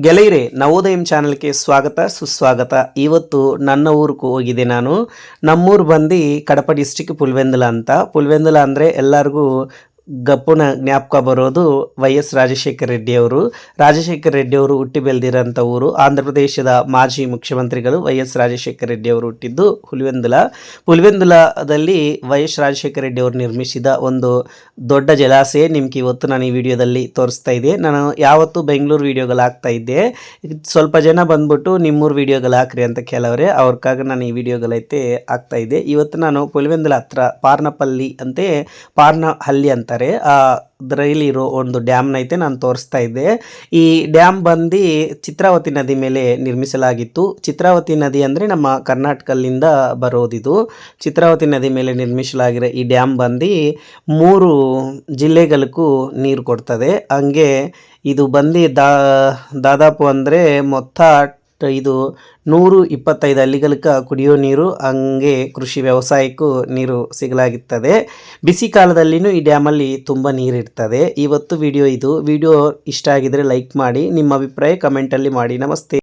ಗೆಳೆಯರೆ, ನವೋದಯಂ ಚಾನಲ್ಗೆ ಸ್ವಾಗತ, ಸುಸ್ವಾಗತ. ಇವತ್ತು ನನ್ನ ಊರಿಗೆ ಹೋಗಿದೆ ನಾನು. ನಮ್ಮೂರು ಬಂದು ಕಡಪ ಡಿಸ್ಟಿಕ್ ಪುಲ್ವೆಂದಲ ಅಂತ. ಪುಲ್ವೆಂದಲ ಅಂದರೆ ಎಲ್ಲರಿಗೂ ಗಪ್ಪುನ ಜ್ಞಾಪಕ ಬರೋದು ವೈ ಎಸ್ ರಾಜಶೇಖರ ರೆಡ್ಡಿ ಅವರು ರಾಜಶೇಖರ ರೆಡ್ಡಿ ಅವರು ಹುಟ್ಟಿ ಬೆಳೆದಿರೋಂಥ ಊರು. ಆಂಧ್ರ ಪ್ರದೇಶದ ಮಾಜಿ ಮುಖ್ಯಮಂತ್ರಿಗಳು ವೈ ಎಸ್ ರಾಜಶೇಖರ ರೆಡ್ಡಿ ಅವರು ಹುಟ್ಟಿದ್ದು ಹುಲಿವೆಂದುಲ. ಹುಲಿವೆಂದುಲದಲ್ಲಿ ವೈ ಎಸ್ ರಾಜಶೇಖರ ರೆಡ್ಡಿ ಅವರು ನಿರ್ಮಿಸಿದ ಒಂದು ದೊಡ್ಡ ಜಲಾಶಯ ನಿಮ್ಗೆ ಇವತ್ತು ನಾನು ಈ ವಿಡಿಯೋದಲ್ಲಿ ತೋರಿಸ್ತಾ ಇದ್ದೆ. ನಾನು ಯಾವತ್ತೂ ಬೆಂಗಳೂರು ವಿಡಿಯೋಗಳು ಹಾಕ್ತಾ ಇದ್ದೆ. ಸ್ವಲ್ಪ ಜನ ಬಂದ್ಬಿಟ್ಟು ನಿಮ್ಮೂರು ವಿಡಿಯೋಗಳು ಹಾಕ್ರಿ ಅಂತ ಕೆಲವರೆ ಅವ್ರಿಗಾಗಿ ನಾನು ಈ ವಿಡಿಯೋಗಳೈತೆ ಹಾಕ್ತಾ ಇದ್ದೆ. ಇವತ್ತು ನಾನು ಪುಲಿವೆಂದುಲ ಹತ್ರ ಪಾರ್ನಪಲ್ಲಿ ಅಂತೆ, ಪಾರ್ನಹಳ್ಳಿ ಅಂತಾರೆ. ಅದರಲ್ಲಿ ಇರೋ ಒಂದು ಡ್ಯಾಮ್ನ ಐತೆ ನಾನು ತೋರಿಸ್ತಾ ಇದ್ದೆ. ಈ ಡ್ಯಾಮ್ ಬಂದು ಚಿತ್ರಾವತಿ ನದಿ ಮೇಲೆ ನಿರ್ಮಿಸಲಾಗಿತ್ತು. ಚಿತ್ರಾವತಿ ನದಿ ಅಂದರೆ ನಮ್ಮ ಕರ್ನಾಟಕದಿಂದ ಬರೋದಿದು. ಚಿತ್ರಾವತಿ ನದಿ ಮೇಲೆ ನಿರ್ಮಿಸಲಾಗಿರೋ ಈ ಡ್ಯಾಮ್ ಬಂದು ಮೂರು ಜಿಲ್ಲೆಗಳಿಗೂ ನೀರು ಕೊಡ್ತದೆ. ಹಂಗೆ ಇದು ಬಂದು ದಾದಾಪು ಅಂದರೆ ಮೊತ್ತ ಇದು ನೂರು ಇಪ್ಪತ್ತೈದು ಹಳ್ಳಿಗಳಕ್ಕ ಕುಡಿಯೋ ನೀರು, ಹಂಗೆ ಕೃಷಿ ವ್ಯವಸಾಯಕ್ಕೂ ನೀರು ಸಿಗಲಾಗುತ್ತದೆ ಬಿಸಿ ಕಾಲದಲ್ಲಿನೂ ಈ ಡ್ಯಾಮಲ್ಲಿ ತುಂಬ ನೀರಿರ್ತದೆ ಇವತ್ತು ವಿಡಿಯೋ ಇದು. ವಿಡಿಯೋ ಇಷ್ಟ ಆಗಿದರೆ ಲೈಕ್ ಮಾಡಿ, ನಿಮ್ಮ ಅಭಿಪ್ರಾಯ ಕಮೆಂಟಲ್ಲಿ ಮಾಡಿ. ನಮಸ್ತೆ.